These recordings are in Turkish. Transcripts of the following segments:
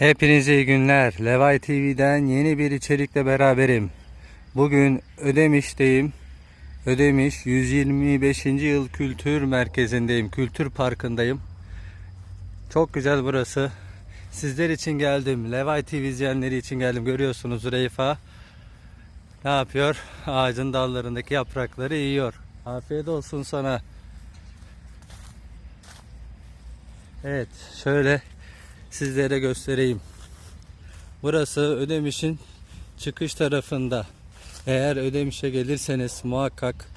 Hepinize iyi günler. Levay TV'den yeni bir içerikle beraberim. Bugün Ödemiş'teyim. Ödemiş 125. yıl kültür merkezindeyim. Kültür parkındayım. Çok güzel burası. Sizler için geldim. Levay TV izleyenleri için geldim. Görüyorsunuz Züleyfa ne yapıyor? Ağacın dallarındaki yaprakları yiyor. Afiyet olsun sana. Evet, şöyle sizlere göstereyim. Burası Ödemiş'in çıkış tarafında. Eğer Ödemiş'e gelirseniz muhakkak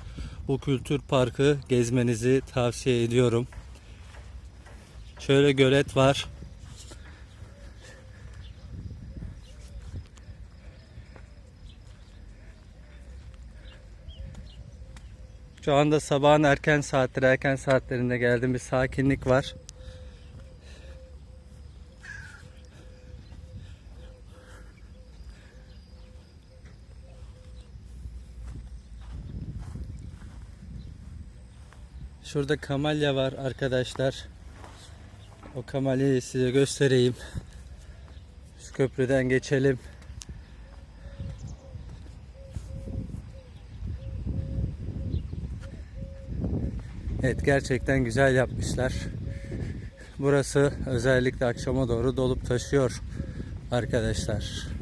bu kültür parkı gezmenizi tavsiye ediyorum. Şöyle gölet var. Şu anda sabahın erken saatleri, erken saatlerinde geldim. Bir sakinlik var. Şurada kamalya var arkadaşlar. O kamalyayı size göstereyim. Şu köprüden geçelim. Evet gerçekten güzel yapmışlar. Burası özellikle akşama doğru dolup taşıyor arkadaşlar.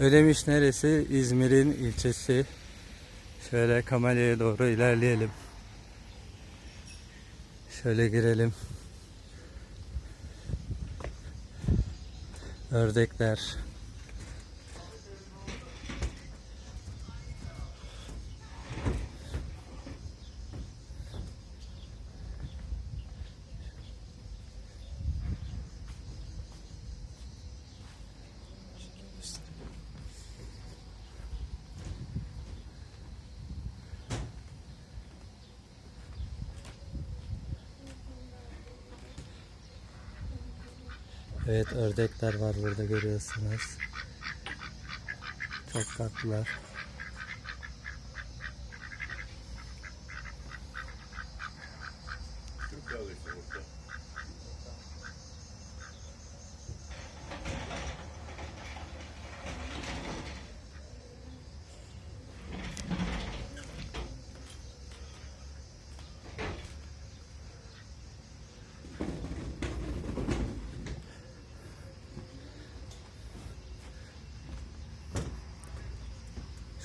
Ödemiş neresi? İzmir'in ilçesi. Şöyle Kamelya'ya doğru ilerleyelim. Şöyle girelim. Ördekler. Evet ördekler var burada görüyorsunuz. Çok tatlılar.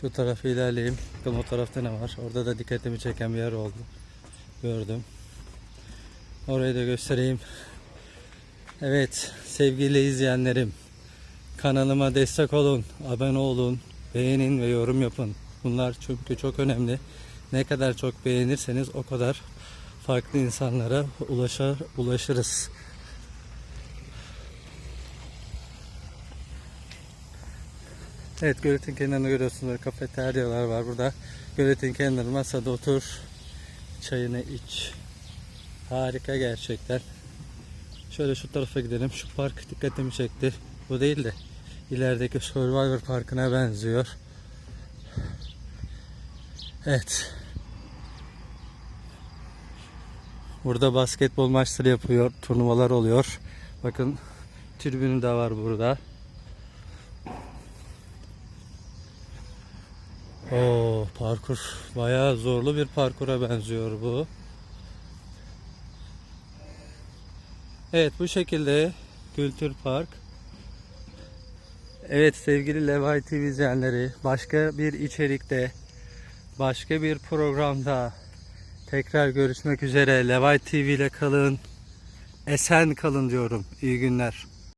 Şu tarafa ilerleyeyim. Bakalım o tarafta ne var. Orada da dikkatimi çeken bir yer oldu. Gördüm. Orayı da göstereyim. Evet sevgili izleyenlerim. Kanalıma destek olun. Abone olun. Beğenin ve yorum yapın. Bunlar çünkü çok önemli. Ne kadar çok beğenirseniz o kadar farklı insanlara ulaşar, ulaşırız. Evet göletin kenarında görüyorsunuz kafeteryalar var burada. Göletin kenarında masada otur. Çayını iç. Harika gerçekten. Şöyle şu tarafa gidelim. Şu park dikkatimi çekti. Bu değil de ilerideki Survivor Parkı'na benziyor. Evet. Burada basketbol maçları yapıyor. Turnuvalar oluyor. Bakın tribünü de var burada. Oo, parkur bayağı zorlu bir parkura benziyor bu. Evet bu şekilde Kültür Park. Evet sevgili Levay TV izleyenleri başka bir içerikte başka bir programda tekrar görüşmek üzere. Levay TV ile kalın. Esen kalın diyorum. İyi günler.